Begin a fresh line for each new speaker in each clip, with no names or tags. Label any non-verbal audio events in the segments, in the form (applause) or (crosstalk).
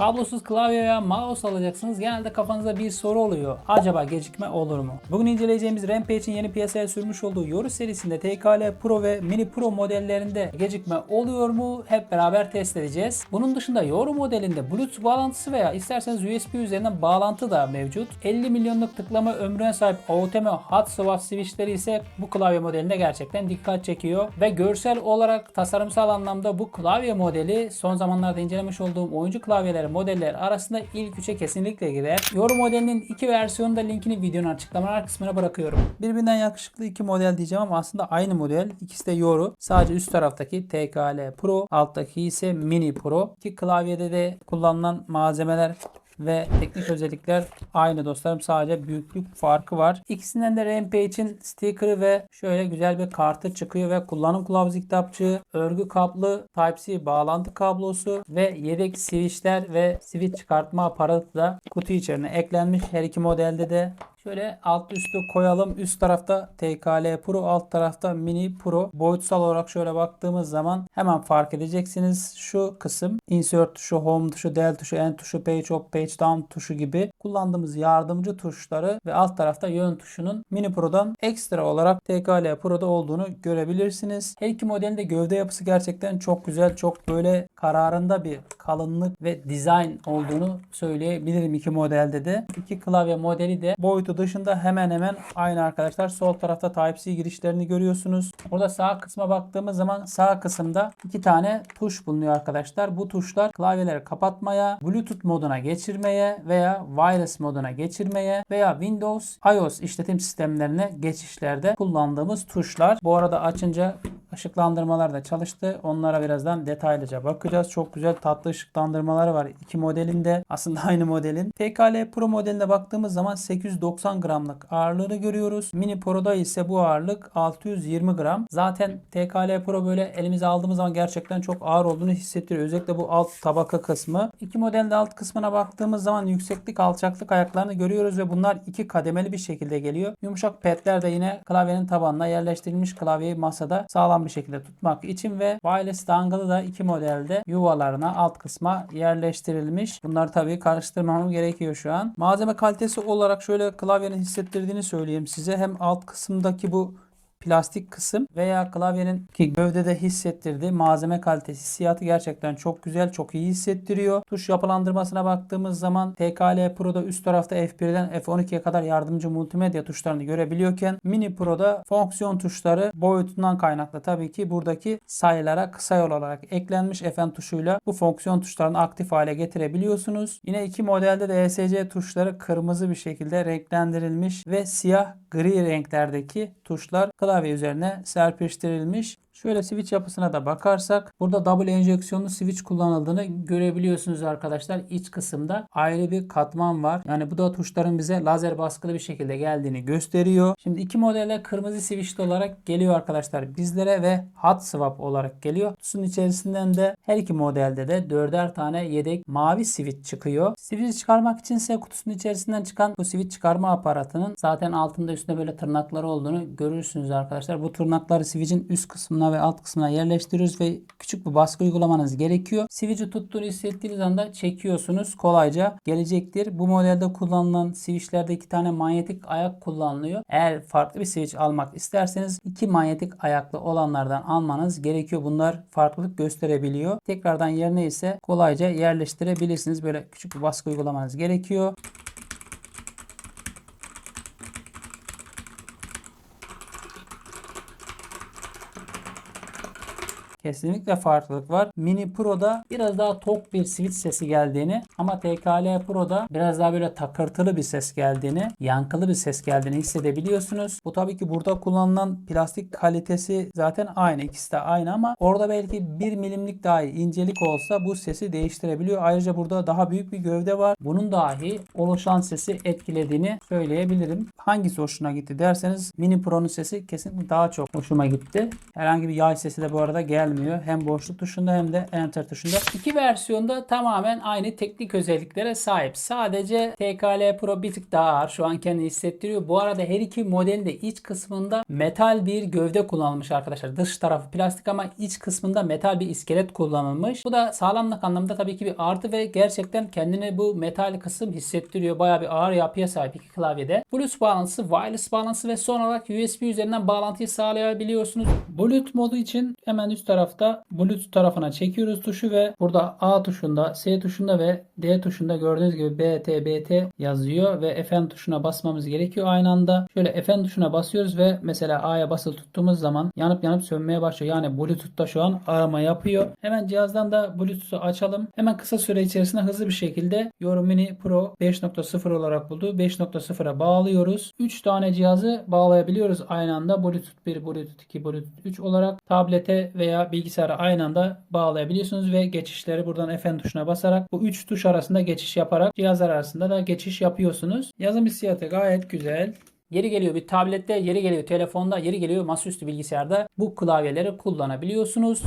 Kablosuz klavye veya mouse alacaksınız. Genelde kafanızda bir soru oluyor. Acaba gecikme olur mu? Bugün inceleyeceğimiz Rampage'in yeni piyasaya sürmüş olduğu Yoru serisinde TKL Pro ve Mini Pro modellerinde gecikme oluyor mu? Hep beraber test edeceğiz. Bunun dışında Yoru modelinde Bluetooth bağlantısı veya isterseniz USB üzerinden bağlantı da mevcut. 50 milyonluk tıklama ömrüne sahip AUTM hot swap switchleri ise bu klavye modelinde gerçekten dikkat çekiyor. Ve görsel olarak tasarımsal anlamda bu klavye modeli son zamanlarda incelemiş olduğum oyuncu klavyeleri modeller arasında ilk üçe kesinlikle girer. Yoru modelinin iki versiyonu da linkini videonun açıklamalar kısmına bırakıyorum. Birbirinden yakışıklı iki model diyeceğim ama aslında aynı model. İkisi de Yoru. Sadece üst taraftaki TKL Pro, alttaki ise Mini Pro. Ki klavyede de kullanılan malzemeler ve teknik özellikler aynı dostlarım. Sadece büyüklük farkı var. İkisinden de Rampage'in sticker'ı ve şöyle güzel bir kartı çıkıyor ve kullanım kılavuzu kitapçığı, örgü kaplı Type-C bağlantı kablosu ve yedek switchler ve switch çıkartma aparatı da kutu içerisine eklenmiş. Her iki modelde de Şöyle alt üstü koyalım. Üst tarafta TKL Pro, alt tarafta Mini Pro. Boyutsal olarak şöyle baktığımız zaman hemen fark edeceksiniz. Şu kısım insert tuşu, home tuşu, del tuşu, end tuşu, page up, page down tuşu gibi kullandığımız yardımcı tuşları ve alt tarafta yön tuşunun Mini Pro'dan ekstra olarak TKL Pro'da olduğunu görebilirsiniz. Her iki modelin de gövde yapısı gerçekten çok güzel. Çok böyle kararında bir kalınlık ve dizayn olduğunu söyleyebilirim iki modelde de. İki klavye modeli de boyutu dışında hemen hemen aynı arkadaşlar. Sol tarafta Type-C girişlerini görüyorsunuz. Burada sağ kısma baktığımız zaman sağ kısımda iki tane tuş bulunuyor arkadaşlar. Bu tuşlar klavyeleri kapatmaya, Bluetooth moduna geçirmeye veya wireless moduna geçirmeye veya Windows, iOS işletim sistemlerine geçişlerde kullandığımız tuşlar. Bu arada açınca ışıklandırmalar da çalıştı. Onlara birazdan detaylıca bakacağız. Çok güzel tatlı ışıklandırmaları var. iki modelinde aslında (laughs) aynı modelin. TKL Pro modeline baktığımız zaman 890 gramlık ağırlığını görüyoruz. Mini Pro'da ise bu ağırlık 620 gram. Zaten TKL Pro böyle elimize aldığımız zaman gerçekten çok ağır olduğunu hissettiriyor. Özellikle bu alt tabaka kısmı. İki modelin de alt kısmına baktığımız zaman yükseklik alçaklık ayaklarını görüyoruz ve bunlar iki kademeli bir şekilde geliyor. Yumuşak pedler de yine klavyenin tabanına yerleştirilmiş klavyeyi masada sağlam bir şekilde tutmak için ve wireless dongle'ı da iki modelde yuvalarına alt kısma yerleştirilmiş. Bunları tabii karıştırmamam gerekiyor şu an. Malzeme kalitesi olarak şöyle klavyenin hissettirdiğini söyleyeyim size. Hem alt kısımdaki bu plastik kısım veya klavyenin ki gövdede hissettirdiği malzeme kalitesi hissiyatı gerçekten çok güzel, çok iyi hissettiriyor. Tuş yapılandırmasına baktığımız zaman TKL Pro'da üst tarafta F1'den F12'ye kadar yardımcı multimedya tuşlarını görebiliyorken Mini Pro'da fonksiyon tuşları boyutundan kaynaklı tabii ki buradaki sayılara kısa yol olarak eklenmiş Fn tuşuyla bu fonksiyon tuşlarını aktif hale getirebiliyorsunuz. Yine iki modelde de ESC tuşları kırmızı bir şekilde renklendirilmiş ve siyah gri renklerdeki tuşlar üzerine serpiştirilmiş. Şöyle switch yapısına da bakarsak burada double enjeksiyonlu switch kullanıldığını görebiliyorsunuz arkadaşlar. İç kısımda ayrı bir katman var. Yani bu da tuşların bize lazer baskılı bir şekilde geldiğini gösteriyor. Şimdi iki modelde kırmızı switchli olarak geliyor arkadaşlar bizlere ve hot swap olarak geliyor. Kutusunun içerisinden de her iki modelde de dörder tane yedek mavi switch çıkıyor. Switch çıkarmak için ise kutusunun içerisinden çıkan bu switch çıkarma aparatının zaten altında üstünde böyle tırnakları olduğunu görürsünüz arkadaşlar. Bu tırnakları switch'in üst kısmına ve alt kısmına yerleştiriyoruz ve küçük bir baskı uygulamanız gerekiyor. Switch'i tuttuğunu hissettiğiniz anda çekiyorsunuz. Kolayca gelecektir. Bu modelde kullanılan switchlerde iki tane manyetik ayak kullanılıyor. Eğer farklı bir switch almak isterseniz iki manyetik ayaklı olanlardan almanız gerekiyor. Bunlar farklılık gösterebiliyor. Tekrardan yerine ise kolayca yerleştirebilirsiniz. Böyle küçük bir baskı uygulamanız gerekiyor. Kesinlikle farklılık var. Mini Pro'da biraz daha tok bir switch sesi geldiğini ama TKL Pro'da biraz daha böyle takırtılı bir ses geldiğini, yankılı bir ses geldiğini hissedebiliyorsunuz. Bu tabii ki burada kullanılan plastik kalitesi zaten aynı. İkisi de aynı ama orada belki 1 milimlik dahi incelik olsa bu sesi değiştirebiliyor. Ayrıca burada daha büyük bir gövde var. Bunun dahi oluşan sesi etkilediğini söyleyebilirim. Hangisi hoşuna gitti derseniz Mini Pro'nun sesi kesinlikle daha çok hoşuma gitti. Herhangi bir yay sesi de bu arada gelmiyor gelmiyor. Hem boşluk tuşunda hem de enter tuşunda. İki versiyonda tamamen aynı teknik özelliklere sahip. Sadece TKL Pro bir tık daha ağır. Şu an kendini hissettiriyor. Bu arada her iki modelin de iç kısmında metal bir gövde kullanılmış arkadaşlar. Dış tarafı plastik ama iç kısmında metal bir iskelet kullanılmış. Bu da sağlamlık anlamında tabii ki bir artı ve gerçekten kendini bu metal kısım hissettiriyor. Baya bir ağır yapıya sahip iki klavyede. Bluetooth bağlantısı, wireless bağlantısı ve son olarak USB üzerinden bağlantıyı sağlayabiliyorsunuz. Bluetooth modu için hemen üst tarafta Bluetooth tarafına çekiyoruz tuşu ve burada A tuşunda, S tuşunda ve D tuşunda gördüğünüz gibi BT, BT yazıyor ve Fn tuşuna basmamız gerekiyor aynı anda. Şöyle Fn tuşuna basıyoruz ve mesela A'ya basılı tuttuğumuz zaman yanıp yanıp sönmeye başlıyor. Yani Bluetooth'ta şu an arama yapıyor. Hemen cihazdan da Bluetooth'u açalım. Hemen kısa süre içerisinde hızlı bir şekilde Yorum Mini Pro 5.0 olarak buldu. 5.0'a bağlıyoruz. 3 tane cihazı bağlayabiliyoruz aynı anda. Bluetooth 1, Bluetooth 2, Bluetooth 3 olarak tablete veya bilgisayara aynı anda bağlayabiliyorsunuz ve geçişleri buradan Fn tuşuna basarak bu 3 tuş arasında geçiş yaparak cihazlar arasında da geçiş yapıyorsunuz. Yazım hissiyatı gayet güzel. Yeri geliyor bir tablette, yeri geliyor telefonda, yeri geliyor masaüstü bilgisayarda bu klavyeleri kullanabiliyorsunuz.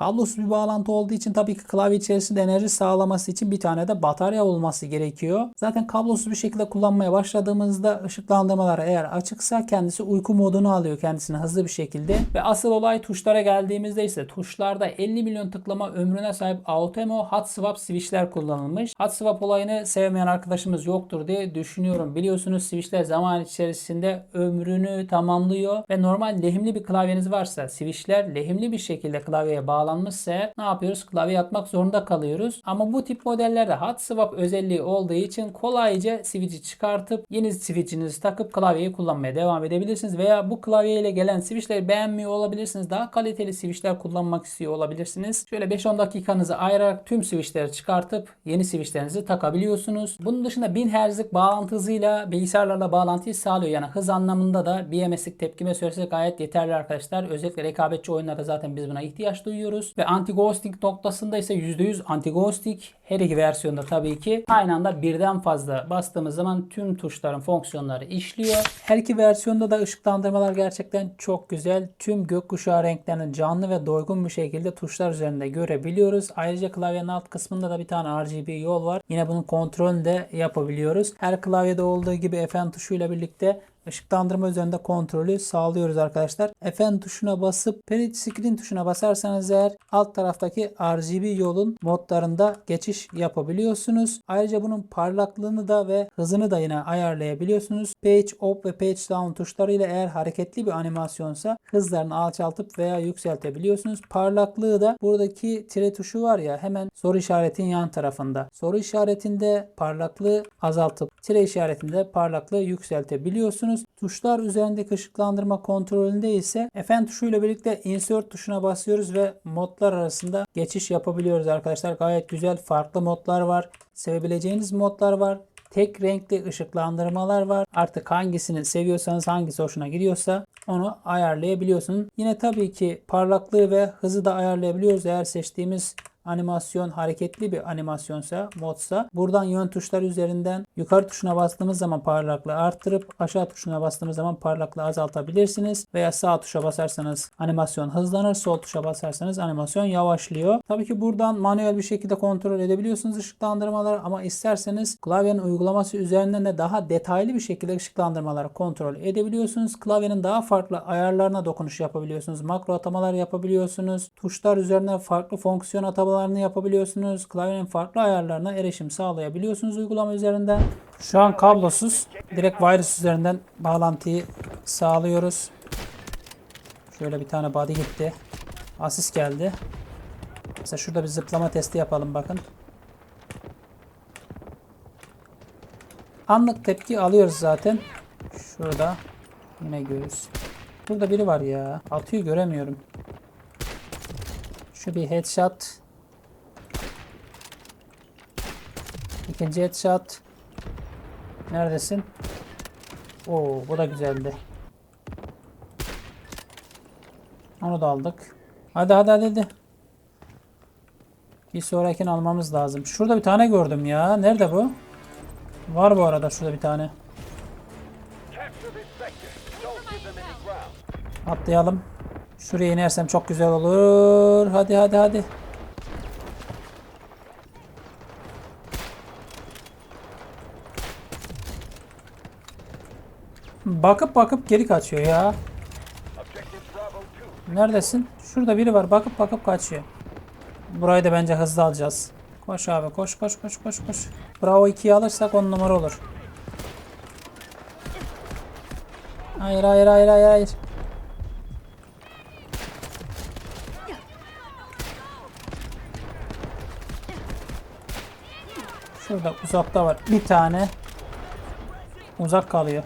Kablosuz bir bağlantı olduğu için tabii ki klavye içerisinde enerji sağlaması için bir tane de batarya olması gerekiyor. Zaten kablosuz bir şekilde kullanmaya başladığımızda ışıklandırmalar eğer açıksa kendisi uyku modunu alıyor kendisine hızlı bir şekilde. Ve asıl olay tuşlara geldiğimizde ise tuşlarda 50 milyon tıklama ömrüne sahip Automo Hot Swap switchler kullanılmış. Hot Swap olayını sevmeyen arkadaşımız yoktur diye düşünüyorum. Biliyorsunuz switchler zaman içerisinde ömrünü tamamlıyor ve normal lehimli bir klavyeniz varsa switchler lehimli bir şekilde klavyeye bağlanmışsa eğer ne yapıyoruz? Klavye atmak zorunda kalıyoruz. Ama bu tip modellerde hot swap özelliği olduğu için kolayca switch'i çıkartıp yeni switch'inizi takıp klavyeyi kullanmaya devam edebilirsiniz. Veya bu klavye ile gelen switch'leri beğenmiyor olabilirsiniz. Daha kaliteli switch'ler kullanmak istiyor olabilirsiniz. Şöyle 5-10 dakikanızı ayırarak tüm switch'leri çıkartıp yeni switch'lerinizi takabiliyorsunuz. Bunun dışında 1000 Hz'lik bağlantı hızıyla bilgisayarlarla bağlantıyı sağlıyor. Yani hız anlamında da BMS'lik tepkime süresi gayet yeterli arkadaşlar. Özellikle rekabetçi oyunlarda zaten biz buna ihtiyaç duyuyoruz. Ve anti-ghosting noktasında ise %100 anti-ghosting her iki versiyonda tabii ki aynı anda birden fazla bastığımız zaman tüm tuşların fonksiyonları işliyor. Her iki versiyonda da ışıklandırmalar gerçekten çok güzel. Tüm gökkuşağı renklerini canlı ve doygun bir şekilde tuşlar üzerinde görebiliyoruz. Ayrıca klavyenin alt kısmında da bir tane RGB yol var. Yine bunun kontrolünü de yapabiliyoruz. Her klavyede olduğu gibi Fn tuşuyla birlikte ışıklandırma üzerinde kontrolü sağlıyoruz arkadaşlar. Fn tuşuna basıp Period Screen tuşuna basarsanız eğer alt taraftaki RGB yolun modlarında geçiş yapabiliyorsunuz. Ayrıca bunun parlaklığını da ve hızını da yine ayarlayabiliyorsunuz. Page Up ve Page Down tuşlarıyla eğer hareketli bir animasyonsa hızlarını alçaltıp veya yükseltebiliyorsunuz. Parlaklığı da buradaki tire tuşu var ya hemen soru işaretin yan tarafında. Soru işaretinde parlaklığı azaltıp tire işaretinde parlaklığı yükseltebiliyorsunuz. Tuşlar üzerindeki ışıklandırma kontrolünde ise Fn tuşuyla birlikte Insert tuşuna basıyoruz ve modlar arasında geçiş yapabiliyoruz arkadaşlar. Gayet güzel farklı modlar var. Sevebileceğiniz modlar var. Tek renkli ışıklandırmalar var. Artık hangisini seviyorsanız hangisi hoşuna gidiyorsa onu ayarlayabiliyorsunuz. Yine tabii ki parlaklığı ve hızı da ayarlayabiliyoruz. Eğer seçtiğimiz animasyon hareketli bir animasyonsa, modsa buradan yön tuşları üzerinden yukarı tuşuna bastığımız zaman parlaklığı arttırıp aşağı tuşuna bastığımız zaman parlaklığı azaltabilirsiniz. Veya sağ tuşa basarsanız animasyon hızlanır, sol tuşa basarsanız animasyon yavaşlıyor. Tabii ki buradan manuel bir şekilde kontrol edebiliyorsunuz ışıklandırmaları ama isterseniz klavyenin uygulaması üzerinden de daha detaylı bir şekilde ışıklandırmaları kontrol edebiliyorsunuz. Klavyenin daha farklı ayarlarına dokunuş yapabiliyorsunuz. Makro atamalar yapabiliyorsunuz. Tuşlar üzerine farklı fonksiyon atamalarını yapabiliyorsunuz. Klavyenin farklı ayarlarına erişim sağlayabiliyorsunuz uygulama üzerinden. Şu an kablosuz. Direkt wireless üzerinden bağlantıyı sağlıyoruz. Şöyle bir tane body gitti. Asist geldi. Mesela şurada bir zıplama testi yapalım bakın. Anlık tepki alıyoruz zaten. Şurada. Yine göğüs. Burada biri var ya. Atıyor göremiyorum. Şu bir headshot. İkinci headshot. Neredesin? Oo bu da güzeldi. Onu da aldık. Hadi hadi hadi hadi. Bir sonrakini almamız lazım. Şurada bir tane gördüm ya. Nerede bu? Var bu arada şurada bir tane. Atlayalım. Şuraya inersem çok güzel olur. Hadi hadi hadi. Bakıp bakıp geri kaçıyor ya.
Objective Bravo 2.
Neredesin? Şurada biri var. Bakıp bakıp kaçıyor. Burayı da bence hızlı alacağız. Koş abi koş koş koş koş koş. Bravo 2'yi alırsak 10 numara olur. Hayır hayır hayır hayır hayır. Şurada uzakta var bir tane. Uzak kalıyor.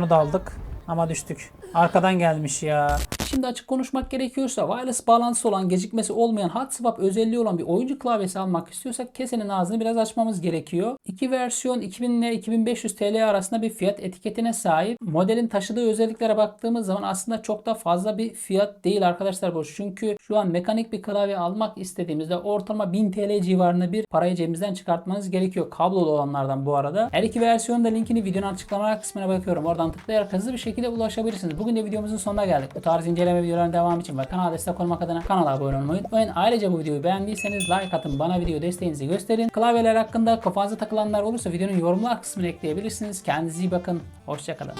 Onu da aldık ama düştük. Arkadan gelmiş ya. Şimdi açık konuşmak gerekiyorsa wireless bağlantısı olan gecikmesi olmayan hot swap özelliği olan bir oyuncu klavyesi almak istiyorsak kesenin ağzını biraz açmamız gerekiyor. İki versiyon 2000 ile 2500 TL arasında bir fiyat etiketine sahip. Modelin taşıdığı özelliklere baktığımız zaman aslında çok da fazla bir fiyat değil arkadaşlar bu. Çünkü şu an mekanik bir klavye almak istediğimizde ortalama 1000 TL civarında bir parayı cebimizden çıkartmanız gerekiyor. Kablolu olanlardan bu arada. Her iki versiyonun da linkini videonun açıklamalar kısmına bakıyorum. Oradan tıklayarak hızlı bir şekilde ulaşabilirsiniz. Bugün de videomuzun sonuna geldik. Bu tarz inceleme videolarının devamı için ve kanala destek olmak adına kanala abone olmayı unutmayın. Ayrıca bu videoyu beğendiyseniz like atın. Bana video desteğinizi gösterin. Klavyeler hakkında kafanıza takılanlar olursa videonun yorumlar kısmına ekleyebilirsiniz. Kendinize iyi bakın. Hoşçakalın.